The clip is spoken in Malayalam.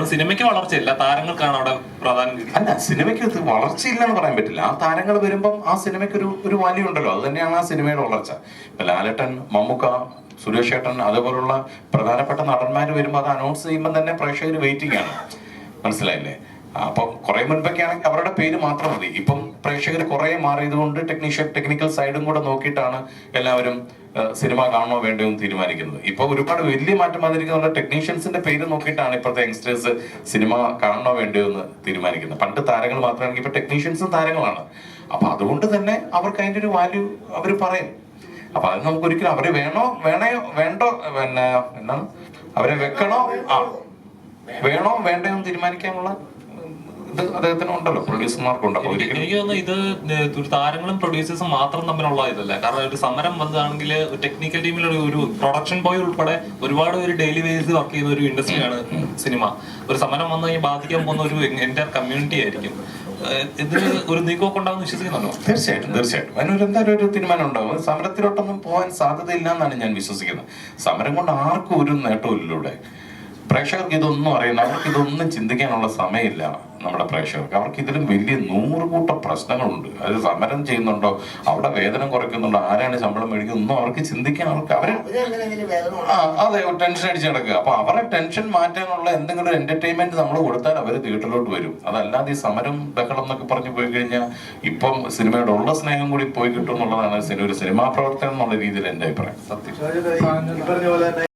അപ്പോഴും സിനിമയ്ക്ക് വളർച്ചയില്ല. താരങ്ങൾക്കാണ് അവിടെ പ്രാധാന്യം. അല്ല സിനിമയ്ക്ക് വളർച്ചയില്ല എന്ന് പറയാൻ പറ്റില്ല. ആ താരങ്ങൾ വരുമ്പം ആ സിനിമയ്ക്ക് ഒരു ഒരു വാല്യൂ ഉണ്ടല്ലോ. അത് തന്നെയാണ് ആ സിനിമയുടെ വളർച്ച. ഇപ്പൊ ലാലേട്ടൻ മമ്മൂക്ക സുരേഷ് ഏട്ടൻ അതുപോലുള്ള പ്രധാനപ്പെട്ട നടന്മാർ വരുമ്പോൾ അത് അനൗൺസ് ചെയ്യുമ്പോൾ തന്നെ പ്രേക്ഷകർ വെയിറ്റിംഗ് ആണ്. മനസ്സിലായില്ലേ? അപ്പം കുറെ മുൻപൊക്കെ ആണെങ്കിൽ അവരുടെ പേര് മാത്രം മതി. ഇപ്പം പ്രേക്ഷകർ കുറെ മാറിയതുകൊണ്ട് ടെക്നീഷ്യൻ ടെക്നിക്കൽ സൈഡും കൂടെ നോക്കിയിട്ടാണ് എല്ലാവരും സിനിമ കാണണോ വേണ്ടോ എന്ന് തീരുമാനിക്കുന്നത്. ഇപ്പൊ ഒരുപാട് വലിയ മാറ്റം വന്നിരിക്കുന്ന ടെക്നീഷ്യൻസിന്റെ പേര് നോക്കിയിട്ടാണ് ഇപ്പോഴത്തെ യങ്സ്റ്റേഴ്സ് സിനിമ കാണണോ വേണ്ടോ എന്ന് തീരുമാനിക്കുന്നത്. പണ്ട് താരങ്ങൾ മാത്രമാണെങ്കിൽ ഇപ്പൊ ടെക്നീഷ്യൻസും താരങ്ങളാണ്. അപ്പൊ അതുകൊണ്ട് തന്നെ അവർക്ക് അതിന്റെ ഒരു വാല്യൂ അവർ പറയും. അപ്പൊ അത് നമുക്ക് ഒരിക്കലും അവർ വേണോ വേണയോ വേണ്ടോ പിന്നെ എന്താണ്? അവരെ വെക്കണോ? ആ. വേണോ വേണ്ടോ എന്ന് തീരുമാനിക്കാനുള്ള ഇത് അദ്ദേഹത്തിന് ഉണ്ടല്ലോ പ്രൊഡ്യൂസർമാർക്കുണ്ട്. എനിക്ക് ഒരിക്കലും എനിക്ക് തോന്നുന്നു ഇത് താരങ്ങളും പ്രൊഡ്യൂസേഴ്സും മാത്രം തമ്മിലുള്ള ഇതല്ല. കാരണം ഒരു സമരം വന്നതാണെങ്കിൽ ടെക്നിക്കൽ ടീമിൽ ഒരു പ്രൊഡക്ഷൻ ബോയ് ഉൾപ്പെടെ ഒരുപാട് ഒരു ഡെയിലി ബേസിൽ വർക്ക് ചെയ്യുന്ന ഒരു ഇൻഡസ്ട്രിയാണ് സിനിമ ഒരു സമരം വന്നു കഴിഞ്ഞാൽ ബാധിക്കാൻ പോകുന്ന ഒരു എന്റെ കമ്മ്യൂണിറ്റി ആയിരിക്കും. ഇതിന് ഒരു നീക്കമൊക്കെ ഉണ്ടാവും വിശ്വസിക്കുന്നുണ്ടോ? തീർച്ചയായിട്ടും തീർച്ചയായിട്ടും. അതിനൊരു എന്തായാലും ഒരു തീരുമാനം ഉണ്ടാവും. സമരത്തിലോട്ടൊന്നും പോകാൻ സാധ്യതയില്ല എന്നാണ് ഞാൻ വിശ്വസിക്കുന്നത്. സമരം കൊണ്ട് ആർക്കും ഒരു നേട്ടവും ഇവിടെ. പ്രേക്ഷകർക്ക് ഇതൊന്നും അറിയില്ല അവർക്ക് ഇതൊന്നും ചിന്തിക്കാനുള്ള സമയമില്ല നമ്മുടെ പ്രേക്ഷകർക്ക്. അവർക്ക് ഇതിലും വലിയ നൂറുകൂട്ട പ്രശ്നങ്ങളുണ്ട്. അത് സമരം ചെയ്യുന്നുണ്ടോ? അവിടെ വേതനം കുറയ്ക്കുന്നുണ്ടോ? ആരാണ് ശമ്പളം മേടിക്കുന്നത്? ഒന്നും അവർക്ക് ചിന്തിക്കാൻ അവർക്ക് ആ അതെ ടെൻഷൻ അടിച്ച് നടക്കുക അപ്പൊ അവരെ ടെൻഷൻ മാറ്റാനുള്ള എന്തെങ്കിലും ഒരു എന്റർടൈൻമെന്റ് നമ്മൾ കൊടുത്താൽ അവർ തിയേറ്ററിലോട്ട് വരും. അതല്ലാതെ ഈ സമരം ബഹളം എന്നൊക്കെ പറഞ്ഞു പോയി കഴിഞ്ഞാൽ ഇപ്പം സിനിമയുടെ ഉള്ള സ്നേഹം കൂടി പോയി കിട്ടും എന്നുള്ളതാണ് സിനിമ ഒരു സിനിമാ പ്രവർത്തനം എന്നുള്ള രീതിയിൽ എന്റെ അഭിപ്രായം. സത്യം.